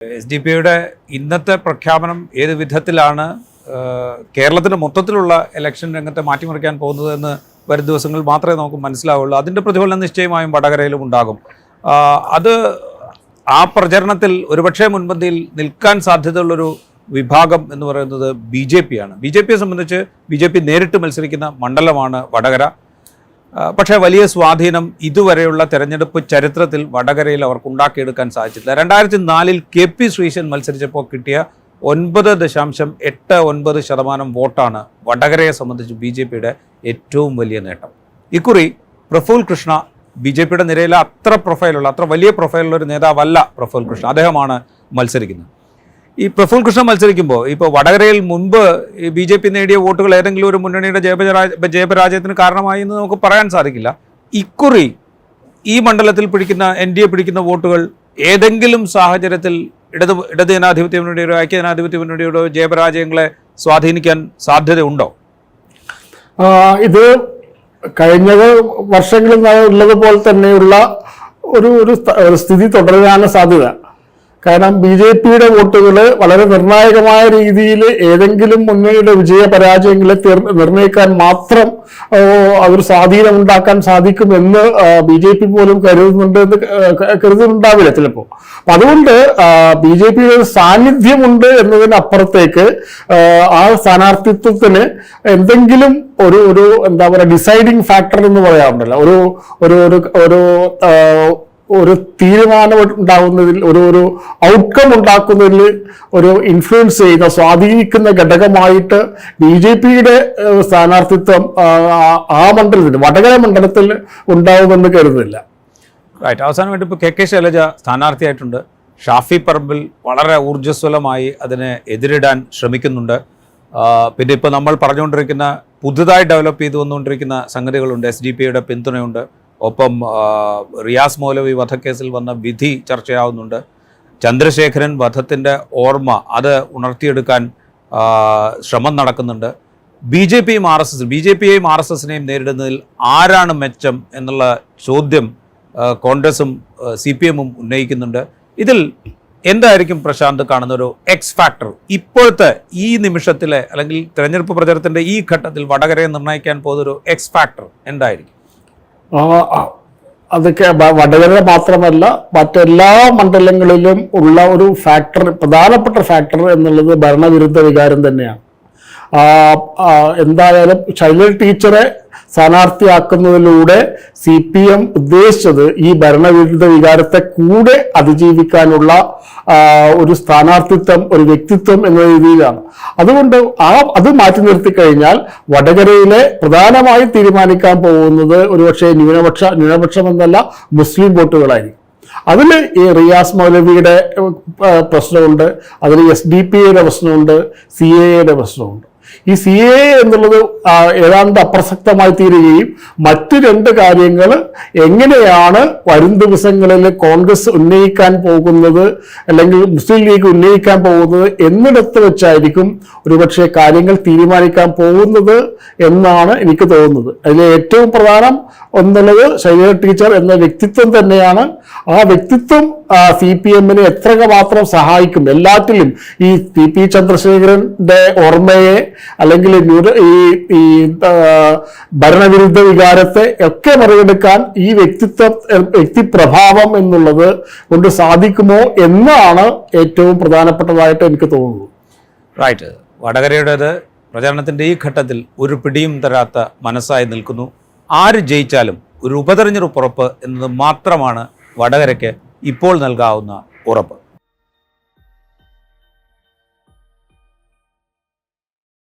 S D പിയുടെ ഇന്നത്തെ പ്രഖ്യാപനം ഏത് വിധത്തിലാണ് കേരളത്തിന്റെ മൊത്തത്തിലുള്ള ഇലക്ഷൻ രംഗത്തെ മാറ്റിമറിക്കാൻ പോകുന്നതെന്ന് വരും ദിവസങ്ങളിൽ മാത്രമേ നമുക്ക് മനസ്സിലാവുള്ളൂ. അതിന്റെ പ്രതിഫലനം നിശ്ചയമായും വടകരയിലും ഉണ്ടാകും. അത് ആ പ്രചരണത്തിൽ ഒരുപക്ഷെ മുൻപന്തിയിൽ നിൽക്കാൻ സാധ്യതയുള്ളൊരു വിഭാഗം എന്ന് പറയുന്നത് ബി ജെ പി ആണ്. ബി ജെ പിയെ സംബന്ധിച്ച് ബി ജെ പി നേരിട്ട് മത്സരിക്കുന്ന മണ്ഡലമാണ് വടകര. പക്ഷേ വലിയ സ്വാധീനം ഇതുവരെയുള്ള തെരഞ്ഞെടുപ്പ് ചരിത്രത്തിൽ വടകരയിൽ അവർക്ക് ഉണ്ടാക്കിയെടുക്കാൻ സാധിച്ചില്ല രണ്ടായിരത്തി നാലിൽ കെ പി ശ്രീശൻ മത്സരിച്ചപ്പോൾ കിട്ടിയ ഒൻപത് ദശാംശം എട്ട് ഒൻപത് ശതമാനം വോട്ടാണ് വടകരയെ സംബന്ധിച്ച് ബി ജെ പിയുടെ ഏറ്റവും വലിയ നേട്ടം. ഇക്കുറി പ്രഫുൽ കൃഷ്ണ ബി ജെ പിയുടെ നിരയിലെ അത്ര പ്രൊഫൈലുള്ള അത്ര വലിയ പ്രൊഫൈലുള്ള ഒരു നേതാവല്ല പ്രഫുൽ കൃഷ്ണ. അദ്ദേഹമാണ് മത്സരിക്കുന്നത്. ഈ പ്രഫുൽ കൃഷ്ണ മത്സരിക്കുമ്പോൾ ഇപ്പോൾ വടകരയിൽ മുൻപ് ബി ജെ പി നേടിയ വോട്ടുകൾ ഏതെങ്കിലും ഒരു മുന്നണിയുടെ ജയപരാജ ജയപരാജയത്തിന് കാരണമായി എന്ന് നമുക്ക് പറയാൻ സാധിക്കില്ല. ഇക്കുറി ഈ മണ്ഡലത്തിൽ പിടിക്കുന്ന എൻ ഡി എ പിടിക്കുന്ന വോട്ടുകൾ ഏതെങ്കിലും സാഹചര്യത്തിൽ ഇടത് ഇടത് ജനാധിപത്യ മുന്നണിയുടെ ഐക്യ ജനാധിപത്യ മുന്നണിയുടെ ജയപരാജയങ്ങളെ സ്വാധീനിക്കാൻ സാധ്യതയുണ്ടോ? ഇത് കഴിഞ്ഞ വർഷങ്ങളിൽ ഉള്ളതുപോലെ തന്നെയുള്ള ഒരു ഒരു സ്ഥിതി തുടരാനുള്ള സാധ്യത. കാരണം ബി ജെ പിയുടെ വോട്ടുകൾ വളരെ നിർണായകമായ രീതിയിൽ ഏതെങ്കിലും മുന്നണിയുടെ വിജയ പരാജയങ്ങളെ നിർണയിക്കാൻ മാത്രം അവർ സ്വാധീനം ഉണ്ടാക്കാൻ സാധിക്കുമെന്ന് ബി ജെ പി പോലും കരുതുന്നുണ്ട് എന്ന് കരുതുന്നുണ്ടാവില്ല ചിലപ്പോൾ അപ്പൊ അതുകൊണ്ട് ബി ജെ പിയുടെ ഒരു സാന്നിധ്യമുണ്ട് എന്നതിനപ്പുറത്തേക്ക് ആ സ്ഥാനാർത്ഥിത്വത്തിന് എന്തെങ്കിലും ഒരു ഒരു എന്താ പറയുക ഡിസൈഡിങ് ഫാക്ടർ എന്ന് പറയാറുണ്ടല്ലോ. ഒരു ഒരു ഒരു ഒരു തീരുമാനം ഉണ്ടാകുന്നതിൽ ഒരു ഒരു ഔട്ട്കം ഉണ്ടാക്കുന്നതിൽ ഒരു ഇൻഫ്ലുവൻസ് ചെയ്യുന്ന സ്വാധീനിക്കുന്ന ഘടകമായിട്ട് ബി ജെ പിയുടെ സ്ഥാനാർത്ഥിത്വം ആ മണ്ഡലത്തിൽ വടകര മണ്ഡലത്തിൽ ഉണ്ടാവുമെന്ന് കരുതുന്നില്ല. റൈറ്റ് അവസാനമായിട്ട് ഇപ്പോൾ കെ കെ ശൈലജ സ്ഥാനാർത്ഥിയായിട്ടുണ്ട്. ഷാഫി പറമ്പിൽ വളരെ ഊർജസ്വലമായി അതിനെ എതിരിടാൻ ശ്രമിക്കുന്നുണ്ട്. പിന്നെ ഇപ്പോൾ നമ്മൾ പറഞ്ഞുകൊണ്ടിരിക്കുന്ന പുതുതായി ഡെവലപ്പ് ചെയ്തു വന്നുകൊണ്ടിരിക്കുന്ന സംഗതികളുണ്ട്. എസ് ഡി പിയുടെ പിന്തുണയുണ്ട്. ഒപ്പം റിയാസ് മൗലവി വധക്കേസിൽ വന്ന വിധി ചർച്ചയാവുന്നുണ്ട്. ചന്ദ്രശേഖരൻ വധത്തിന്റെ ഓർമ്മ അത് ഉണർത്തിയെടുക്കാൻ ശ്രമം നടക്കുന്നുണ്ട്. ബി ജെ പിയും R S S B J പിയെയും R S എസിനെയും നേരിടുന്നതിൽ ആരാണ് മെച്ചം എന്നുള്ള ചോദ്യം കോൺഗ്രസും സി പി എമ്മും ഉന്നയിക്കുന്നുണ്ട്. ഇതിൽ എന്തായിരിക്കും പ്രശാന്ത് കാണുന്ന ഒരു എക്സ് ഫാക്ടർ ഇപ്പോഴത്തെ ഈ നിമിഷത്തിലെ അല്ലെങ്കിൽ തെരഞ്ഞെടുപ്പ് പ്രചാരത്തിന്റെ ഈ ഘട്ടത്തിൽ വടകരയെ നിർണയിക്കാൻ പോകുന്ന ഒരു എക്സ് ഫാക്ടർ എന്തായിരിക്കും? അതൊക്കെ വടകര മാത്രമല്ല മറ്റെല്ലാ മണ്ഡലങ്ങളിലും ഉള്ള ഒരു ഫാക്ടർ പ്രധാനപ്പെട്ട ഫാക്ടർ എന്നുള്ളത് ഭരണവിരുദ്ധ വികാരം തന്നെയാണ്. എന്തായാലും ശൈലജ ടീച്ചറെ സ്ഥാനാർത്ഥിയാക്കുന്നതിലൂടെ സി പി എം ഉദ്ദേശിച്ചത് ഈ ഭരണവിരുദ്ധ വികാരത്തെ കൂടെ അതിജീവിക്കാനുള്ള ഒരു സ്ഥാനാർത്ഥിത്വം ഒരു വ്യക്തിത്വം എന്ന രീതിയിലാണ്. അതുകൊണ്ട് ആ അത് മാറ്റി നിർത്തി കഴിഞ്ഞാൽ വടകരയിലെ പ്രധാനമായി തീരുമാനിക്കാൻ പോകുന്നത് ഒരുപക്ഷെ ന്യൂനപക്ഷ ന്യൂനപക്ഷം എന്നല്ല മുസ്ലിം വോട്ടുകളായിരിക്കും. അതിൽ ഈ റിയാസ് മൗലവിയുടെ പ്രശ്നമുണ്ട്. അതിൽ എസ് ഡി പി എയുടെ പ്രശ്നമുണ്ട് സി എ യുടെ പ്രശ്നമുണ്ട്. ഈ സി എ എന്നുള്ളത് ഏതാണ്ട് അപ്രസക്തമായി തീരുകയും മറ്റു രണ്ട് കാര്യങ്ങൾ എങ്ങനെയാണ് വരും ദിവസങ്ങളിൽ കോൺഗ്രസ് ഉന്നയിക്കാൻ പോകുന്നത് അല്ലെങ്കിൽ മുസ്ലിം ലീഗ് ഉന്നയിക്കാൻ പോകുന്നത് എന്നിടത്ത് വെച്ചായിരിക്കും ഒരുപക്ഷെ കാര്യങ്ങൾ തീരുമാനിക്കാൻ പോകുന്നത് എന്നാണ് എനിക്ക് തോന്നുന്നത്. അതിലെ ഏറ്റവും പ്രധാനം ഒന്നുള്ളത് ശൈലജ ടീച്ചർ എന്ന വ്യക്തിത്വം തന്നെയാണ്. ആ വ്യക്തിത്വം സി പി എമ്മിനെ എത്ര മാത്രം സഹായിക്കും. എല്ലാത്തിലും ഈ ടി പി ചന്ദ്രശേഖരന്റെ ഓർമ്മയെ അല്ലെങ്കിൽ ഈ ഈ ഭരണവിരുദ്ധ വികാരത്തെ ഒക്കെ മറികടക്കാൻ ഈ വ്യക്തിത്വ വ്യക്തിപ്രഭാവം എന്നുള്ളത് കൊണ്ട് സാധിക്കുമോ എന്നാണ് ഏറ്റവും പ്രധാനപ്പെട്ടതായിട്ട് എനിക്ക് തോന്നുന്നത്. റൈറ്റ് വടകരയുടെ പ്രചാരണത്തിന്റെ ഈ ഘട്ടത്തിൽ ഒരു പിടിയും തരാത്ത മനസ്സായി നിൽക്കുന്നു. ആര് ജയിച്ചാലും ഒരു ഉപതെരഞ്ഞെടുപ്പ് ഉറപ്പ് എന്നത് മാത്രമാണ് വടകരയ്ക്ക് ഇപ്പോൾ നൽകാവുന്ന ഉറപ്പ്.